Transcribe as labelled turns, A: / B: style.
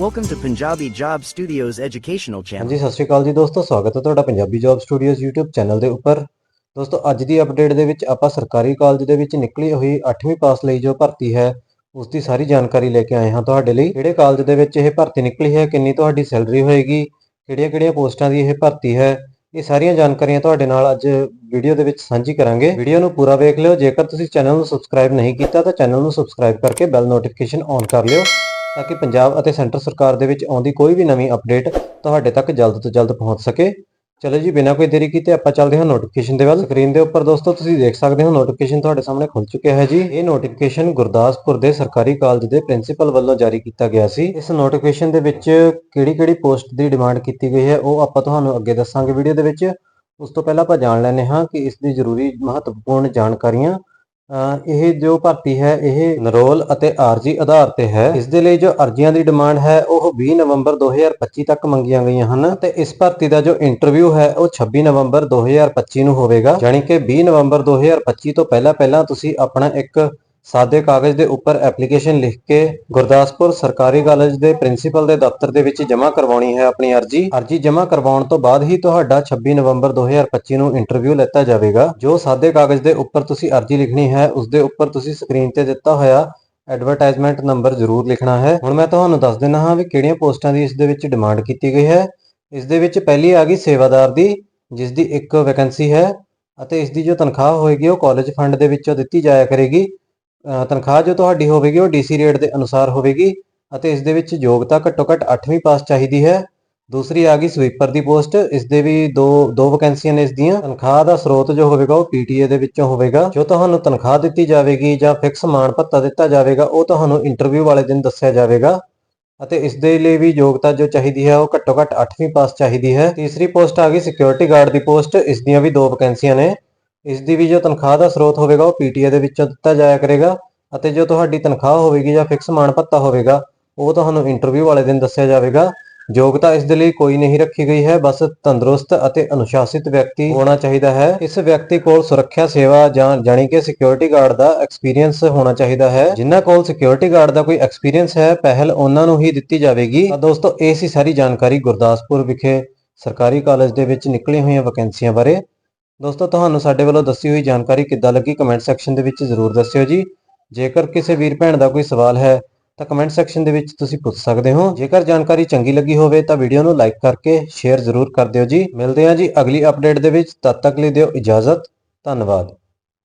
A: Welcome to Punjabi Job Studios educational channel.
B: ਹਾਂਜੀ, ਸਤਿ ਸ਼੍ਰੀ ਅਕਾਲ ਜੀ ਦੋਸਤੋ, ਸਵਾਗਤ ਹੈ ਤੁਹਾਡਾ Punjabi job studios YouTube channel ਦੇ ਉੱਪਰ। ਦੋਸਤੋ, ਅੱਜ ਦੀ ਅਪਡੇਟ ਦੇ ਵਿੱਚ ਆਪਾਂ ਸਰਕਾਰੀ ਕਾਲਜ ਦੇ ਵਿੱਚ ਨਿਕਲੀ ਹੋਈ 8ਵੀਂ ਪਾਸ ਲਈ ਜੋ ਭਰਤੀ ਹੈ ਉਸ ਦੀ ਸਾਰੀ ਜਾਣਕਾਰੀ ਲੈ ਕੇ ਆਏ ਹਾਂ ਤੁਹਾਡੇ ਲਈ। ਕਿਹੜੇ ਕਾਲਜ ਦੇ ਵਿੱਚ ਇਹ ਭਰਤੀ ਨਿਕਲੀ ਹੈ, ਕਿੰਨੀ ਤੁਹਾਡੀ ਸੈਲਰੀ ਹੋਏਗੀ, ਕਿਹੜੀਆਂ-ਕਿਹੜੀਆਂ ਪੋਸਟਾਂ ਦੀ ਇਹ ਭਰਤੀ ਹੈ, ਇਹ ਸਾਰੀਆਂ ਜਾਣਕਾਰੀਆਂ ਤੁਹਾਡੇ ਨਾਲ ਅੱਜ ਵੀਡੀਓ ਦੇ ਵਿੱਚ ਸਾਂਝੀ ਕਰਾਂਗੇ। ਵੀਡੀਓ ਨੂੰ ਪੂਰਾ ਵੇਖ ਲਿਓ। ਜੇਕਰ ਤੁਸੀਂ ਚੈਨਲ ਨੂੰ ਸਬਸਕ੍ਰਾਈਬ ਨਹੀਂ ਕੀਤਾ, ਤਾਂ ਚੈਨਲ ਨੂੰ ਸਬਸਕ੍ਰਾਈਬ ਕਰਕੇ ਬੈਲ ਨੋਟੀਫਿਕੇਸ਼ਨ ਔਨ ਕਰ ਲਿਓ। ਤਾਂ ਕਿ ਪੰਜਾਬ ਅਤੇ ਸੈਂਟਰ ਸਰਕਾਰ ਦੇ ਵਿੱਚ ਆਉਂਦੀ ਕੋਈ ਵੀ ਨਵੀਂ ਅਪਡੇਟ ਤੁਹਾਡੇ ਤੱਕ ਜਲਦ ਤੋਂ ਜਲਦ ਪਹੁੰਚ ਸਕੇ। ਚਲੋ ਜੀ, ਬਿਨਾਂ ਕੋਈ ਦੇਰੀ ਕੀਤੇ ਆਪਾਂ ਚੱਲਦੇ ਹਾਂ ਨੋਟੀਫਿਕੇਸ਼ਨ ਦੇ ਵੱਲ। ਸਕਰੀਨ ਦੇ ਉੱਪਰ ਦੋਸਤੋ, ਤੁਸੀਂ ਦੇਖ ਸਕਦੇ ਹੋ ਨੋਟੀਫਿਕੇਸ਼ਨ ਤੁਹਾਡੇ ਸਾਹਮਣੇ ਖੁੱਲ ਚੁੱਕਿਆ ਹੈ ਜੀ। ਇਹ ਨੋਟੀਫਿਕੇਸ਼ਨ ਗੁਰਦਾਸਪੁਰ ਦੇ ਸਰਕਾਰੀ ਕਾਲਜ ਦੇ ਪ੍ਰਿੰਸੀਪਲ ਵੱਲੋਂ ਜਾਰੀ ਕੀਤਾ ਗਿਆ ਸੀ। ਇਸ ਨੋਟੀਫਿਕੇਸ਼ਨ ਦੇ ਵਿੱਚ ਕਿਹੜੀ-ਕਿਹੜੀ ਪੋਸਟ ਦੀ ਡਿਮਾਂਡ ਕੀਤੀ ਗਈ ਹੈ, ਉਹ ਆਪਾਂ ਤੁਹਾਨੂੰ ਅੱਗੇ ਦੱਸਾਂਗੇ ਵੀਡੀਓ ਦੇ ਵਿੱਚ। ਉਸ ਤੋਂ ਪਹਿਲਾਂ ਆਪਾਂ ਜਾਣ ਲੈਂਦੇ ਹਾਂ ਕਿ ਇਸ ਦੀ ਜ਼ਰੂਰੀ ਮਹੱਤਵਪੂਰਨ ਜਾਣਕਾਰੀਆਂ ਇਹ ਜੋ ਭਰਤੀ ਹੈ, ਇਹ ਨਰੋਲ ਅਤੇ ਆਰਜੀ ਆਧਾਰ ਤੇ ਹੈ। ਇਸ ਦੇ ਲਈ ਜੋ ਅਰਜ਼ੀਆਂ ਦੀ ਡਿਮਾਂਡ ਹੈ, ਉਹ 20 ਨਵੰਬਰ 2025 ਤੱਕ ਮੰਗੀਆਂ ਗਈਆਂ ਹਨ ਤੇ ਇਸ ਭਰਤੀ ਦਾ ਜੋ ਇੰਟਰਵਿਊ ਹੈ, ਉਹ 26 ਨਵੰਬਰ 2025 ਨੂੰ ਹੋਵੇਗਾ। ਯਾਨੀ ਕਿ 20 ਨਵੰਬਰ 2025 ਤੋਂ ਪਹਿਲਾਂ ਪਹਿਲਾਂ ਤੁਸੀਂ ਆਪਣਾ ਇੱਕ ਸਾਦੇ ਕਾਗਜ਼ ਦੇ ਉੱਪਰ ਐਪਲੀਕੇਸ਼ਨ ਲਿਖ ਕੇ ਗੁਰਦਾਸਪੁਰ ਸਰਕਾਰੀ ਕਾਲਜ ਦੇ ਪ੍ਰਿੰਸੀਪਲ ਦੇ ਦਫ਼ਤਰ ਦੇ ਵਿੱਚ ਜਮ੍ਹਾਂ ਕਰਵਾਉਣੀ ਹੈ ਆਪਣੀ ਅਰਜ਼ੀ। ਅਰਜ਼ੀ ਜਮ੍ਹਾਂ ਕਰਵਾਉਣ ਤੋਂ ਬਾਅਦ ਹੀ ਤੁਹਾਡਾ 26 ਨਵੰਬਰ 2025 ਨੂੰ ਇੰਟਰਵਿਊ ਲੈਤਾ ਜਾਵੇਗਾ। ਜੋ ਸਾਦੇ ਕਾਗਜ਼ ਦੇ ਉੱਪਰ ਤੁਸੀਂ ਅਰਜ਼ੀ ਲਿਖਣੀ ਹੈ, ਉਸ ਦੇ ਉੱਪਰ ਤੁਸੀਂ ਸਕਰੀਨ ਤੇ ਦਿੱਤਾ ਹੋਇਆ ਐਡਵਰਟਾਈਜ਼ਮੈਂਟ ਨੰਬਰ ਜ਼ਰੂਰ ਲਿਖਣਾ ਹੈ। ਹੁਣ ਮੈਂ ਤੁਹਾਨੂੰ ਦੱਸ ਦਿੰਦਾ ਹਾਂ ਵੀ ਕਿਹੜੀਆਂ ਪੋਸਟਾਂ ਦੀ ਇਸ ਦੇ ਵਿੱਚ ਡਿਮਾਂਡ ਕੀਤੀ ਗਈ ਹੈ। ਇਸ ਦੇ ਵਿੱਚ ਪਹਿਲੀ ਆ ਗਈ ਸੇਵਾਦਾਰ ਦੀ, ਜਿਸ ਦੀ ਇੱਕ ਵੈਕੈਂਸੀ ਹੈ ਅਤੇ ਇਸ ਦੀ ਜੋ ਤਨਖਾਹ ਹੋਏਗੀ ਉਹ ਕਾਲਜ ਫੰਡ ਦੇ ਵਿੱਚੋਂ ਦਿੱਤੀ ਜਾਇਆ ਕਰੇਗੀ। ਤਨਖਾਹ ਜੋ ਤੁਹਾਡੀ ਹੋਵੇਗੀ ਉਹ ਡੀਸੀ ਰੇਟ ਦੇ ਅਨੁਸਾਰ ਹੋਵੇਗੀ ਅਤੇ ਇਸ ਦੇ ਵਿੱਚ ਯੋਗਤਾ ਘੱਟੋ ਘੱਟ 8ਵੀਂ ਪਾਸ ਚਾਹੀਦੀ ਹੈ। ਦੂਸਰੀ ਆ ਗਈ ਸਵੀਪਰ ਦੀ ਪੋਸਟ, ਇਸ ਦੇ ਵੀ ਦੋ ਦੋ ਵੈਕੈਂਸੀਆਂ ਨੇ ਇਸ ਦੀਆਂ। ਤਨਖਾਹ ਦਾ ਸਰੋਤ ਜੋ ਹੋਵੇਗਾ ਉਹ ਪੀਟੀਏ ਦੇ ਵਿੱਚੋਂ ਹੋਵੇਗਾ, ਜੋ ਤੁਹਾਨੂੰ ਤਨਖਾਹ ਦਿੱਤੀ ਜਾਵੇਗੀ ਜਾਂ ਫਿਕਸ ਮਾਣ ਭੱਤਾ ਦਿੱਤਾ ਜਾਵੇਗਾ, ਉਹ ਤੁਹਾਨੂੰ ਇੰਟਰਵਿਊ ਵਾਲੇ ਦਿਨ ਦੱਸਿਆ ਜਾਵੇਗਾ। ਅਤੇ ਇਸ ਦੇ ਲਈ ਵੀ ਯੋਗਤਾ ਜੋ ਚਾਹੀਦੀ ਹੈ, ਉਹ ਘੱਟੋ ਘੱਟ 8ਵੀਂ ਪਾਸ ਚਾਹੀਦੀ ਹੈ। ਤੀਸਰੀ ਪੋਸਟ ਆ ਗਈ ਸਿਕਿਉਰਿਟੀ ਗਾਰਡ ਦੀ ਪੋਸਟ, ਇਸ ਦੀਆਂ ਵੀ ਦੋ ਵੈਕੈਂਸੀਆਂ ਨੇ। ਇਸ ਦੀ ਵੀ ਜੋ ਤਨਖਾਹ ਦਾ ਸਰੋਤ ਹੋਵੇਗਾ, ਉਹ ਪੀਟੀਏ ਦੇ ਵਿੱਚੋਂ ਦਿੱਤਾ ਜਾਇਆ ਕਰੇਗਾ ਅਤੇ ਜੋ ਤੁਹਾਡੀ ਤਨਖਾਹ ਹੋਵੇਗੀ ਜਾਂ ਫਿਕਸ ਮਾਣ ਭੱਤਾ ਹੋਵੇਗਾ, ਉਹ ਤੁਹਾਨੂੰ ਇੰਟਰਵਿਊ ਵਾਲੇ ਦਿਨ ਦੱਸਿਆ ਜਾਵੇਗਾ। ਯੋਗਤਾ ਇਸ ਦੇ ਲਈ ਕੋਈ ਨਹੀਂ ਰੱਖੀ ਗਈ ਹੈ, ਬਸ ਤੰਦਰੁਸਤ ਅਤੇ ਅਨੁਸ਼ਾਸਿਤ ਵਿਅਕਤੀ ਹੋਣਾ ਚਾਹੀਦਾ ਹੈ। ਇਸ ਵਿਅਕਤੀ ਕੋਲ ਸੁਰੱਖਿਆ ਸੇਵਾ ਜਾਂ ਜਾਣੀ ਕਿ ਸਿਕਿਉਰਿਟੀ ਗਾਰਡ ਦਾ ਐਕਸਪੀਰੀਅੰਸ ਹੋਣਾ ਚਾਹੀਦਾ ਹੈ। ਜਿਨ੍ਹਾਂ ਕੋਲ ਸਿਕਿਉਰਿਟੀ ਗਾਰਡ ਦਾ ਕੋਈ ਐਕਸਪੀਰੀਅੰਸ ਹੈ, ਪਹਿਲ ਉਹਨਾਂ ਨੂੰ ਹੀ ਦਿੱਤੀ ਜਾਵੇਗੀ। ਤਾਂ ਦੋਸਤੋ, ਇਹ ਸੀ ਸਾਰੀ ਜਾਣਕਾਰੀ ਗੁਰਦਾਸਪੁਰ ਵਿਖੇ ਸਰਕਾਰੀ ਕਾਲਜ ਦੇ ਵਿੱਚ ਨਿਕਲੀਆਂ ਹੋਈਆਂ ਵੈਕੈਂਸੀਆਂ ਬਾਰੇ। ਦੋਸਤੋ, ਤੁਹਾਨੂੰ ਸਾਡੇ ਵੱਲੋਂ ਦੱਸੀ ਹੋਈ ਜਾਣਕਾਰੀ ਕਿੱਦਾਂ ਲੱਗੀ ਕਮੈਂਟ ਸੈਕਸ਼ਨ ਦੇ ਵਿੱਚ ਜ਼ਰੂਰ ਦੱਸਿਓ ਜੀ। ਜੇਕਰ ਕਿਸੇ ਵੀਰ ਭੈਣ ਦਾ ਕੋਈ ਸਵਾਲ ਹੈ, ਤਾਂ ਕਮੈਂਟ ਸੈਕਸ਼ਨ ਦੇ ਵਿੱਚ ਤੁਸੀਂ ਪੁੱਛ ਸਕਦੇ ਹੋ। ਜੇਕਰ ਜਾਣਕਾਰੀ ਚੰਗੀ ਲੱਗੀ ਹੋਵੇ, ਤਾਂ ਵੀਡੀਓ ਨੂੰ ਲਾਈਕ ਕਰਕੇ ਸ਼ੇਅਰ ਜ਼ਰੂਰ ਕਰ ਦਿਓ ਜੀ। ਮਿਲਦੇ ਹਾਂ ਜੀ ਅਗਲੀ ਅਪਡੇਟ ਦੇ ਵਿੱਚ। ਤਦ ਤੱਕ ਲਈ ਦਿਓ ਇਜਾਜ਼ਤ। ਧੰਨਵਾਦ।